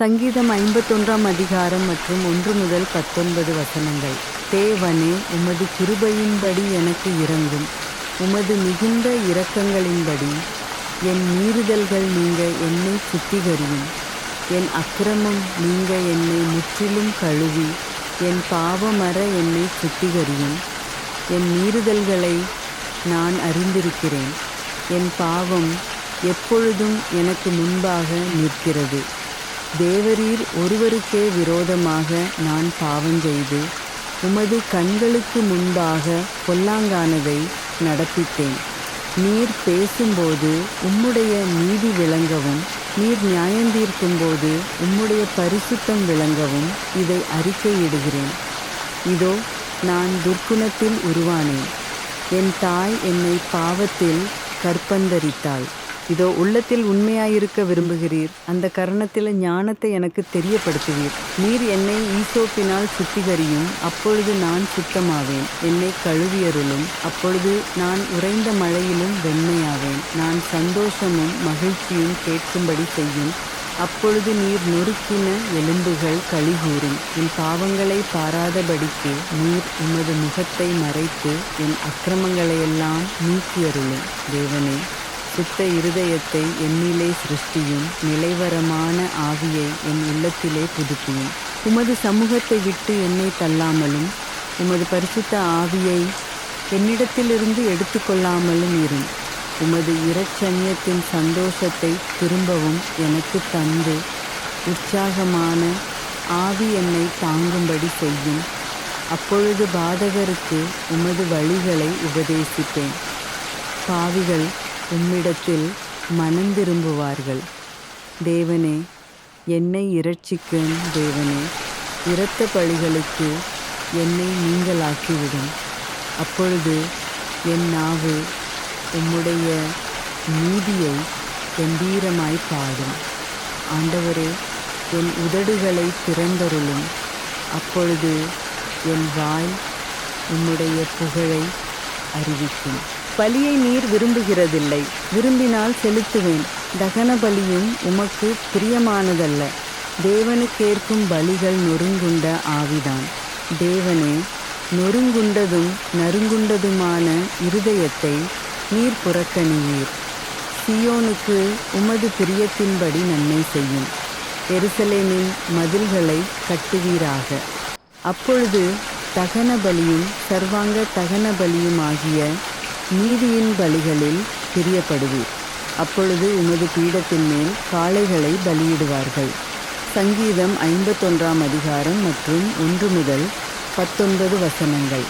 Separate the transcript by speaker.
Speaker 1: சங்கீதம் ஐம்பத்தொன்றாம் அதிகாரம் மற்றும் ஒன்று முதல் பத்தொன்பது வசனங்கள். தேவனே உமது கிருபையின்படி எனக்கு இறங்கும் உமது மிகுந்த இரக்கங்களின்படி என் மீறுதல்கள் நீங்க என்னை சுத்திகரியும். என் அக்கிரமம் நீங்க என்னை முற்றிலும் கழுவி. என் பாவமர என்னை சுத்திகரியும். என் மீறுதல்களை நான் அறிந்திருக்கிறேன். என் பாவம் எப்பொழுதும் எனக்கு முன்பாக நிற்கிறது. தேவரீர் ஒருவருக்கே விரோதமாக நான் பாவம் செய்து உமது கண்களுக்கு முன்பாக பொல்லாங்கானதை நடப்பித்தேன் நீர் பேசும்போது உம்முடைய நீதி விளங்கவும் நீர் நியாயந்தீர்க்கும்போது உம்முடைய பரிசுத்தம் விளங்கவும் இதை அறிக்கையிடுகிறேன். இதோ நான் துர்க்குணத்தில் உருவானேன். என் தாய் என்னை பாவத்தில் கற்பந்தரித்தாள். இதோ உள்ளத்தில் உண்மையாயிருக்க விரும்புகிறீர். அந்த கரணத்தில் ஞானத்தை எனக்கு தெரியப்படுத்துவீர். நீர் என்னை ஈசோப்பினால் சுத்திகரியும். அப்பொழுது நான் சுத்தமாவேன். என்னை கழுவியருளும். அப்பொழுது நான் உறைந்த மழையிலும் வெண்மையாவேன். நான் சந்தோஷமும் மகிழ்ச்சியும் கேட்கும்படி செய்யும். அப்பொழுது நீர் நொறுக்கின எலும்புகள் கழிகூறும் என் பாவங்களை பாராதபடிக்கு நீர் உமது முகத்தை மறைத்து என் அக்கிரமங்களையெல்லாம் நீக்கியருளும். தேவனே சுத்த இருதயத்தை என்னிலே சிருஷ்டியும் நிலைவரமான ஆவியை என் உள்ளத்திலே புதுப்பியும். உமது சமூகத்தை விட்டு என்னை தள்ளாமலும் உமது பரிசுத்த ஆவியை என்னிடத்திலிருந்து எடுத்துக்கொள்ளாமலும் இரும். உமது இரட்சண்யத்தின் சந்தோஷத்தை திரும்பவும் எனக்கு தந்து உற்சாகமான ஆவி என்னை தாங்கும்படி செய்யும். அப்பொழுது பாதகருக்கு உமது வழிகளை உபதேசிப்பேன். பாவிகள் உம்மிடத்தில் மனந்திரும்புவார்கள் தேவனே என்னை இரட்சிக்கும் தேவனே இரத்த பழிகளுக்கு என்னை நீங்களாக்கிவிடும். அப்பொழுது என் நாவு உம்முடைய நீதியை கம்பீரமாய் பாடும். ஆண்டவரே என் உதடுகளை திறந்தருளும். அப்பொழுது என் வாய் உம்முடைய புகழை அறிவிக்கும். பலியை நீர் விரும்புகிறதில்லை. விரும்பினால் செலுத்துவேன். தகன பலியும் உமக்கு பிரியமானதல்ல. தேவனுக்கேற்கும் பலிகள் நொறுங்குண்ட ஆவிதான். தேவனே நொறுங்குண்டதும் நறுங்குண்டதுமான இருதயத்தை நீர் புறக்கணியீர் சியோனுக்கு உமது பிரியத்தின்படி நன்மை செய்யும். எருசலேமின் மதில்களை கட்டுவீராக. அப்பொழுது தகன பலியும் சர்வாங்க தகன பலியும் ஆகிய நீதியின் பலிகளில் பிரியப்படுவீர். அப்பொழுது உமது பீடத்தின் மேல் காளைகளை பலியிடுவார்கள். சங்கீதம் ஐம்பத்தொன்றாம் அதிகாரம் மற்றும் ஒன்று முதல் பத்தொன்பது வசனங்கள்.